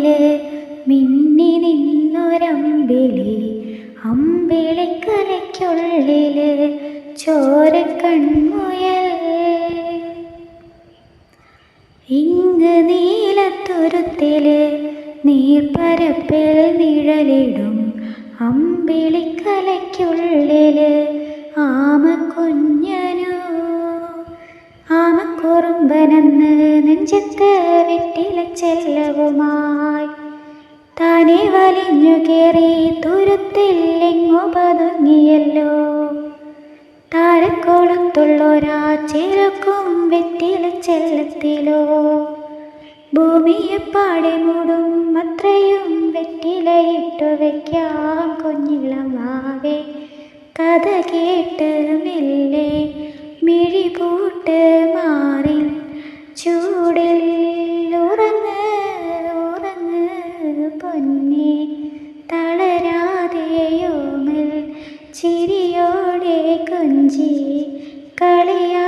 കണ്ണിൽ മിന്നി നിന്നൊരമ്പിളി അമ്പിളിക്കരയ്ക്കുള്ളിൽ ചോരക്കൺമുയൽ. ഇങ്ങ് നീലത്തുരുത്തിൽ നീർപ്പരപ്പിൽ നിഴലിടും അമ്പിളിക്കലയ്ക്കുള്ളിൽ ആമക്കുഞ്ഞനു ആമക്കുറുമ്പനെന്ന് നെഞ്ചത്ത് വെട്ടില ചെല്ലവുമായി താനെ വലിഞ്ഞു കയറി തുരുത്തില്ലെങ്ങു പതുങ്ങിയല്ലോ. താരക്കോളത്തുള്ളൊരാ ചെറുക്കും വെറ്റില ചെല്ലത്തിലോ ഭൂമിയെ പാടെ മൂടും അത്രയും വെറ്റിലയിട്ടു വയ്ക്കാം കുഞ്ഞിളമാവേ. കഥ കേട്ട് പൊന്നേ തളരാതെയോമൽ ചിരിയോടെ കുഞ്ചി കളിയാ